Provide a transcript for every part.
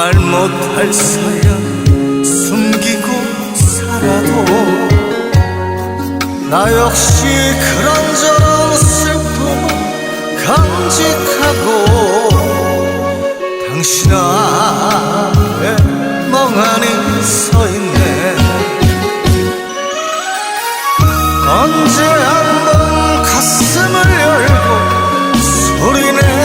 말 못할 사연 숨기고 살아도 나 역시 그런저런 슬픔을 간직하고 당신 앞에 멍하니 서 있네. 언제 한번 가슴을 열고 소리내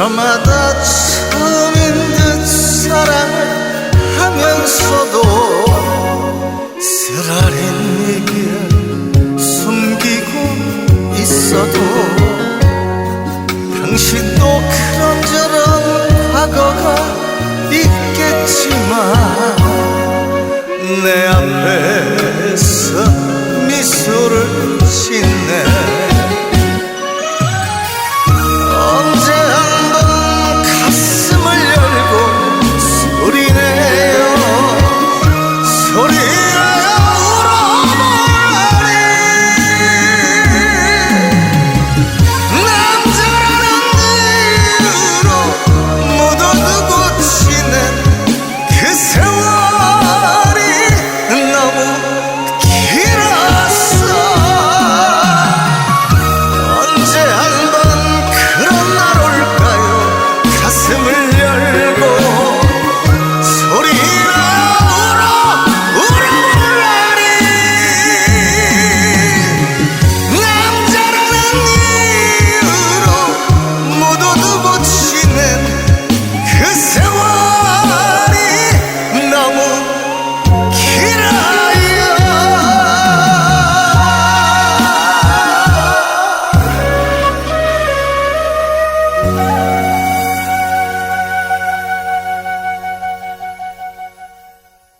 저마다 처음인 듯 사랑하면서도 쓰라린